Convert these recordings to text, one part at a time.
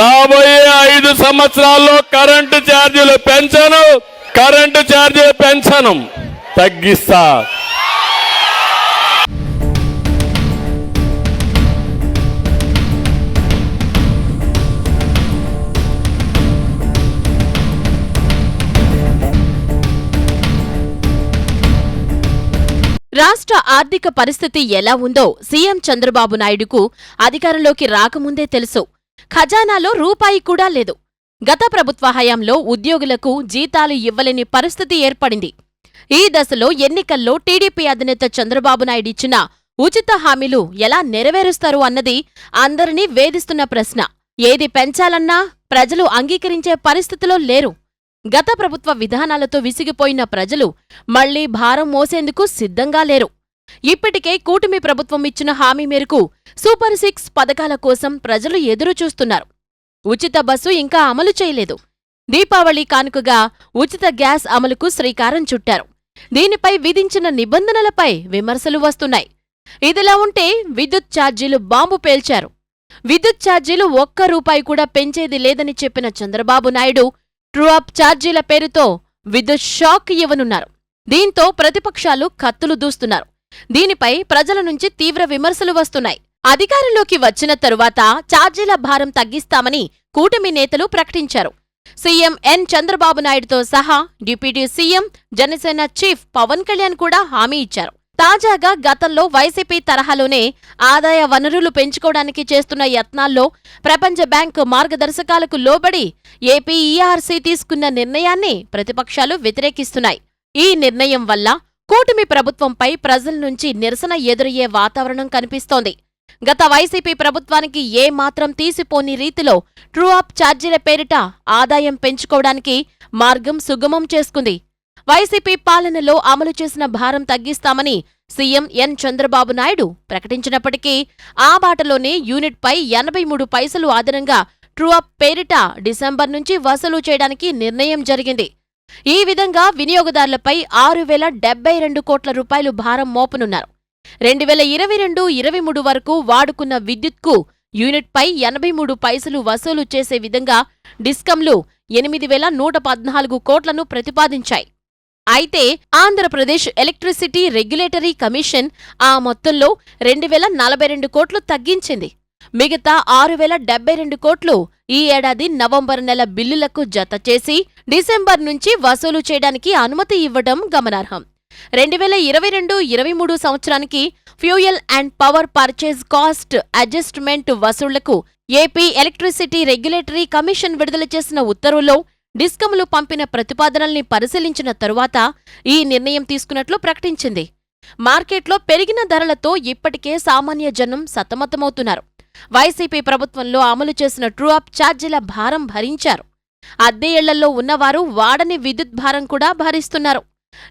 రాబోయే ఐదు సంవత్సరాల్లో కరెంటు ఛార్జీలు పెంచను. కరెంటు ఛార్జీలు పెంచను. తగ్గిస్తా. రాష్ట్ర ఆర్థిక పరిస్థితి ఎలా ఉందో సీఎం చంద్రబాబు నాయుడుకు అధికారంలోకి రాకముందే తెలుసు. ఖజానాలో రూపాయి కూడా లేదు. గత ప్రభుత్వ హయాంలో ఉద్యోగులకు జీతాలు ఇవ్వలేని పరిస్థితి ఏర్పడింది. ఈ దశలో ఎన్నికల్లో టీడీపీ అధినేత చంద్రబాబు నాయుడు ఇచ్చిన ఉచిత హామీలు ఎలా నెరవేరుస్తారు అన్నది అందరినీ వేధిస్తున్న ప్రశ్న. ఏది పెంచాలన్నా ప్రజలు అంగీకరించే పరిస్థితిలో లేరు. గత ప్రభుత్వ విధానాలతో విసిగిపోయిన ప్రజలు మళ్ళీ భారం మోసేందుకు సిద్ధంగా లేరు. ఇప్పటికే కూటమి ప్రభుత్వం ఇచ్చిన హామీ మేరకు సూపర్ సిక్స్ పథకాల కోసం ప్రజలు ఎదురుచూస్తున్నారు. ఉచిత బస్సు ఇంకా అమలు చేయలేదు. దీపావళి కానుకగా ఉచిత గ్యాస్ అమలుకు శ్రీకారం చుట్టారు. దీనిపై విధించిన నిబంధనలపై విమర్శలు వస్తున్నాయి. ఇదిలా ఉంటే విద్యుత్ ఛార్జీలు బాంబు పేల్చారు. విద్యుత్ ఛార్జీలు ఒక్క రూపాయి కూడా పెంచేది లేదని చెప్పిన చంద్రబాబు నాయుడు ట్రూ అప్ ఛార్జీల పేరుతో విద్యుత్ షాక్ ఇవ్వనున్నారు. దీంతో ప్రతిపక్షాలు కత్తులు దూస్తున్నారు. దీనిపై ప్రజల నుంచి తీవ్ర విమర్శలు వస్తున్నాయి. అధికారంలోకి వచ్చిన తరువాత ఛార్జీల భారం తగ్గిస్తామని కూటమి నేతలు ప్రకటించారు. సీఎం ఎన్ చంద్రబాబు నాయుడుతో సహా deputy CM Janasena chief Pawan Kalyan కూడా హామీ ఇచ్చారు. తాజాగా గతంలో వైసీపీ తరహాలోనే ఆదాయ వనరులు పెంచుకోవడానికి చేస్తున్న యత్నాల్లో ప్రపంచ బ్యాంకు మార్గదర్శకాలకు లోబడి ఏపీఈఆర్సీ తీసుకున్న నిర్ణయాన్ని ప్రతిపక్షాలు వ్యతిరేకిస్తున్నాయి. ఈ నిర్ణయం వల్ల కూటమి ప్రభుత్వంపై ప్రజల నుంచి నిరసన ఎదురయ్యే వాతావరణం కనిపిస్తోంది. గత వైసీపీ ప్రభుత్వానికి ఏ మాత్రం తీసిపోని రీతిలో ట్రూఅప్ ఛార్జీల పేరిట ఆదాయం పెంచుకోవడానికి మార్గం సుగమం చేసుకుంది. వైసీపీ పాలనలో అమలు చేసిన భారం తగ్గిస్తామని సీఎం ఎన్ చంద్రబాబు నాయుడు ప్రకటించినప్పటికీ ఆ బాటలోనే యూనిట్పై ఎనభై మూడు పైసలు అదనంగా ట్రూఅప్ పేరిట డిసెంబర్ నుంచి వసూలు చేయడానికి నిర్ణయం జరిగింది. ఈ విధంగా వినియోగదారులపై ఆరు వేల డెబ్బై రెండు కోట్ల రూపాయలు భారం మోపనున్నారు. రెండు వేల ఇరవై రెండు ఇరవై మూడు వరకు వాడుకున్న విద్యుత్కు యూనిట్పై ఎనభై మూడు పైసలు వసూలు చేసే విధంగా డిస్కంలు ఎనిమిది వేల నూట పద్నాలుగు కోట్లను ప్రతిపాదించాయి. అయితే ఆంధ్రప్రదేశ్ ఎలక్ట్రిసిటీ రెగ్యులేటరీ కమిషన్ ఆ మొత్తంలో రెండు వేల నలభై రెండు కోట్లు తగ్గించింది. మిగతా ఆరు వేల డెబ్బై రెండు కోట్లు ఈ ఏడాది నవంబర్ నెల బిల్లులకు జత చేసి డిసెంబర్ నుంచి వసూలు చేయడానికి అనుమతి ఇవ్వడం గమనార్హం. రెండు వేల ఇరవై రెండు ఇరవై మూడు సంవత్సరానికి fuel and power purchase cost adjustment వసూళ్ళకు AP electricity regulatory commission విడుదల చేసిన ఉత్తర్వుల్లో డిస్కమ్లు పంపిన ప్రతిపాదనల్ని పరిశీలించిన తరువాత ఈ నిర్ణయం తీసుకున్నట్లు ప్రకటించింది. మార్కెట్లో పెరిగిన ధరలతో ఇప్పటికే సామాన్య జనం సతమతమవుతున్నారు. వైసీపీ ప్రభుత్వంలో అమలు చేసిన ట్రూ అప్ ఛార్జీల భారం భరించారు. అద్దె ఇళ్ళలో ఉన్నవారు వాడని విద్యుత్ భారం కూడా భరిస్తున్నారు.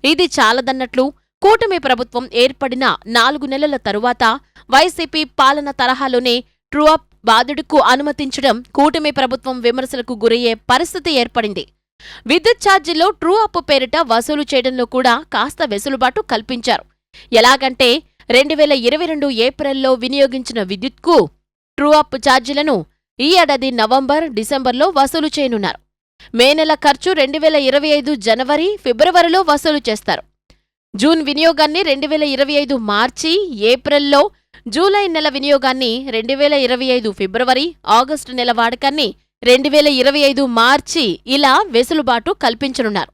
ఇది చాలదన్నట్లు కూటమి ప్రభుత్వం ఏర్పడిన నాలుగు నెలల తరువాత వైసీపీ పాలన తరహాలోనే ట్రూ అప్ బాధుడుకు అనుమతించడం కూటమి ప్రభుత్వం విమర్శలకు గురయ్యే పరిస్థితి ఏర్పడింది. విద్యుత్ ఛార్జీలో ట్రూ అప్ పేరిట వసూలు చేయడంలో కూడా కాస్త వెసులుబాటు కల్పించారు. ఎలాగంటే రెండు వేల ఇరవై రెండు ఏప్రిల్లో వినియోగించిన విద్యుత్కు ట్రూ అప్ ఛార్జీలను ఈ ఏడాది నవంబర్ డిసెంబర్లో వసూలు చేయనున్నారు. మే నెల ఖర్చు రెండు వేల ఇరవై ఐదు జనవరి ఫిబ్రవరిలో వసూలు చేస్తారు. జూన్ వినియోగాన్ని రెండు వేల ఇరవై ఐదు మార్చి ఏప్రిల్లో జూలై నెల వినియోగాన్ని రెండు వేల ఇరవై ఐదు ఫిబ్రవరి ఆగస్టు నెల వాడకాన్ని రెండు వేల ఇరవై ఐదు మార్చి ఇలా వెసులుబాటు కల్పించనున్నారు.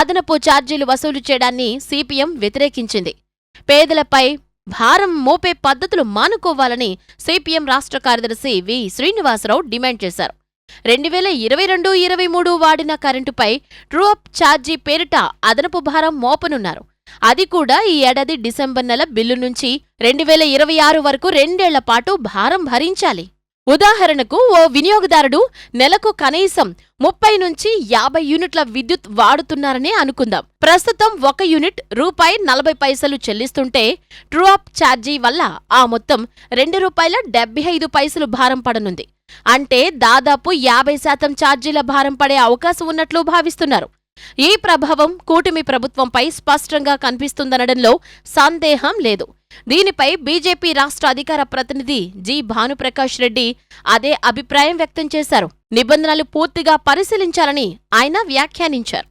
అదనపు ఛార్జీలు వసూలు చేయడాన్ని సిపిఎం వ్యతిరేకించింది. పేదలపై భారం మోపే పద్ధతులు మానుకోవాలని సిపిఎం రాష్ట్ర కార్యదర్శి వి శ్రీనివాసరావు డిమాండ్ చేశారు. రెండు వేల ఇరవై రెండు ఇరవై మూడు వాడిన కరెంటుపై ట్రూ అప్ ఛార్జీ పేరిట అదనపు భారం మోపనున్నారు. అది కూడా ఈ ఏడాది డిసెంబర్ నెల బిల్లు నుంచి రెండు వేల ఇరవై ఆరు వరకు రెండేళ్ళ పాటు భారం భరించాలి. ఉదాహరణకు ఓ వినియోగదారుడు నెలకు కనీసం ముప్పై నుంచి యాభై యూనిట్ల విద్యుత్ వాడుతున్నారనే అనుకుందాం. ప్రస్తుతం ఒక యూనిట్ రూపాయి నలభై పైసలు చెల్లిస్తుంటే ట్రూ అప్ ఛార్జీ వల్ల ఆ మొత్తం రెండు రూపాయల డెబ్బై ఐదు పైసలు భారం పడనుంది. అంటే దాదాపు యాభై శాతం ఛార్జీల భారం పడే అవకాశం ఉన్నట్లు భావిస్తున్నారు. ఈ ప్రభావం కూటమి ప్రభుత్వంపై స్పష్టంగా కనిపిస్తుందనడంలో సందేహం లేదు. దీనిపై బీజేపీ రాష్ట్ర అధికార ప్రతినిధి జి. భానుప్రకాష్ రెడ్డి అదే అభిప్రాయం వ్యక్తం చేశారు. నిబంధనలు పూర్తిగా పరిశీలించాలని ఆయన వ్యాఖ్యానించారు.